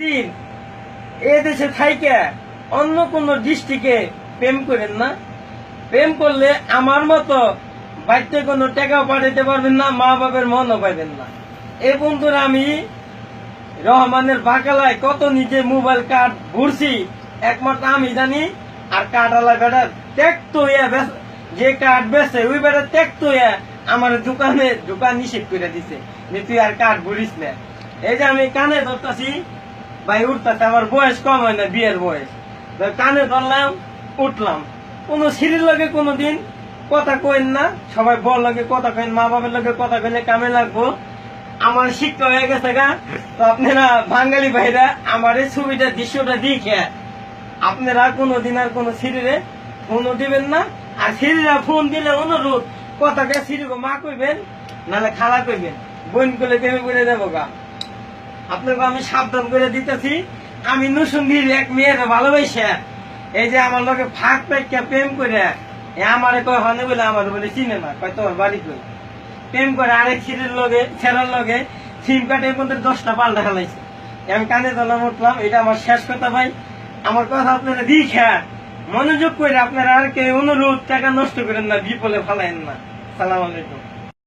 দিন এ দেশে থাইকে অন্য কোন ডিস্ট্রিক্টে প্রেম করেন না। প্রেম করলে আমার মতো বাড়িতে কোনো টাকাও পাঠাতে পারবেন না মা বাবার মনও পাবেন না। এ বন্ধুরা, আমি রহমানের বাকালায় কত নিজে মোবাইল কার্ড ঘুরছি, একমাত্র আমি জানি। আর কার্ড আলা বেটা ত্যাক্ত হইয়া যে কার্ড বেছে ওই বেটা ত্যাক্ত হইয়া আমার দোকানে দোকান নিষেধ করে দিছে। তুই আর কার্ড ঘুরিস না। এই যে আমি কানে ধরতাছি ভাই, উঠতেছে, আমার বয়স কম হয় না, বিয়ের বয়স। কানে ধরলাম, উঠলাম। কোনো সিঁড়ির লগে কোনো দিন কথা কইন না। সবাই বল লগে কথা কইন মা বাবার লগে কথা কইলে কামে লাগবো। আমার শিক্ষা হয়ে গেছে গা। তো আপনারা বাঙালি ভাইরা, আমার এই ছবিটা, দৃশ্যটা দেখে আপনারা কোনোদিন আর কোনো সিঁড়িরে ফোনও দিবেন না। আর সিঁড়িরা ফোন দিলে অনুরোধ, কথাকে সিঁড়িকে মা কইবেন নাহলে খালা কইবেন। বোন করলে প্রেমে করে দেবো গা। আপনাকে আমি সাবধান করে দিতেছি। আমি নুসুন্দির এক মেয়ের ভালোবাসে। এই যে আমার লোকে ফাঁক পেটকে প্রেম করে আমারে কয় হনে বলে, আমার বলে চিনে না, কয় তোর বাড়ি কই? প্রেম করে আরেক ছিটের লগে ছেড়ার লগে, সিম কার্ডের মধ্যে দশটা পাল্টা খেলাইছে আমি কানে দলাম উঠলাম, এটা আমার শেষ কথা ভাই। আমার কথা আপনারা দিখা মনোযোগ করে আপনারা আর কে অনুরোধ টাকা নষ্ট করেন না, বিপলে ফালাইন না। সালাম আলাইকুম।